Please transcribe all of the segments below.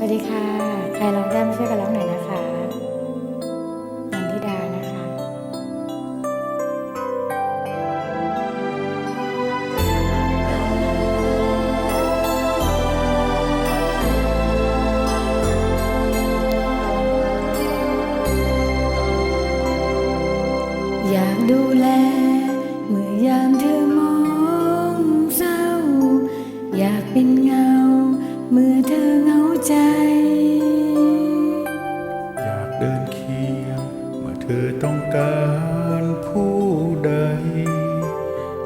วัสดีค่ะ ใครร้องได้มาช่วยกันร้องหน่อยนะคะนันทิดานะคะอยากดูแล ต้องการผู้ใด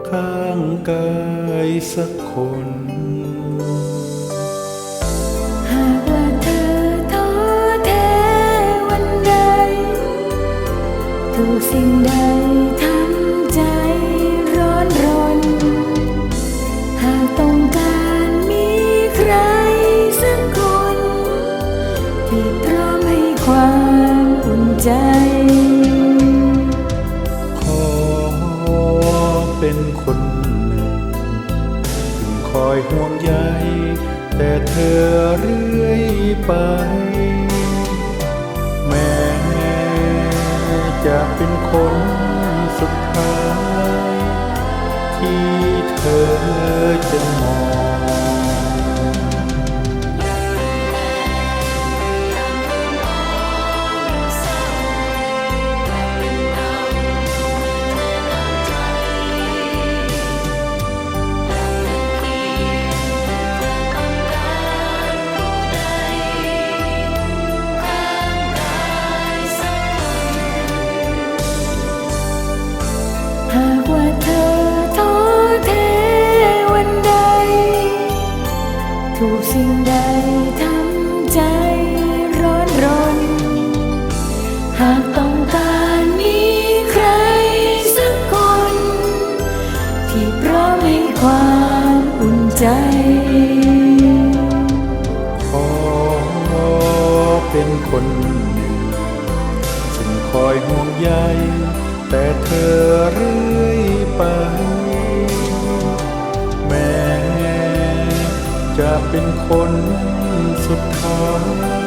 ข้างกายสักคนหากว่าเธอท้อแท้วันใดถูกสิ่งใดทำใจร้อนรน หากต้องการมีใครสักคน ที่พร้อมให้ความอุ่นใจ อยห่วงใยแต่เธอเรื่อยไป แม้จะเป็นคนสุดท้ายที่เธอ ถูกสิ่งใดทำใจร้อนรน หากต้องการมีใครสักคน ที่พร้อมให้ความอุ่นใจ ขอเป็นคนหนึ่งซึ่งคอยห่วงใยแต่เธอเรื่อยไป เป็นคนสุดท้าย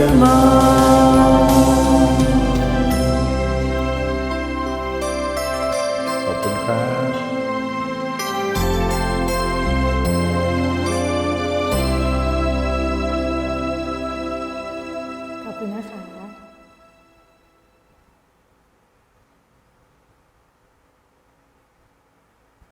จะ